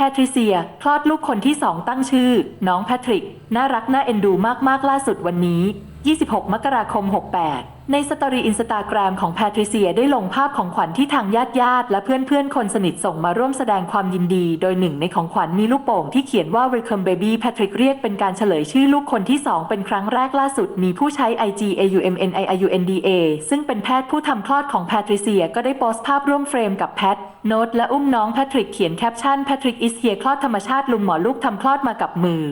พทริเซีย คลอดลูกคนที่สองตั้งชื่อ น้องแพทริก น่ารักน่าเอ็นดูมากๆล่าสุดวันนี้26 มกราคม 68 ในสตอรี่อินสตาแกรมของแพทริเซียได้ลงภาพของขวัญที่ทางญาติญาติและเพื่อนๆ คนสนิทส่งมาร่วมแสดงความยินดี โดยหนึ่งในของขวัญมีลูกโป่งที่เขียนว่า Welcome Baby Patrick เรียกเป็นการเฉลยชื่อลูกคนที่ 2 เป็นครั้งแรกล่าสุด มีผู้ใช้ IG AUMNIUNDA ซึ่งเป็นแพทย์ผู้ทำคลอดของแพทริเซียก็ได้โพสต์ภาพร่วมเฟรมกับแพทโน้ตและอุ้มน้องแพทริกเขียนแคปชั่นแพทริกอิสเฮียคลอดธรรมชาติลุงหมอลูกทำคลอดมากับมือ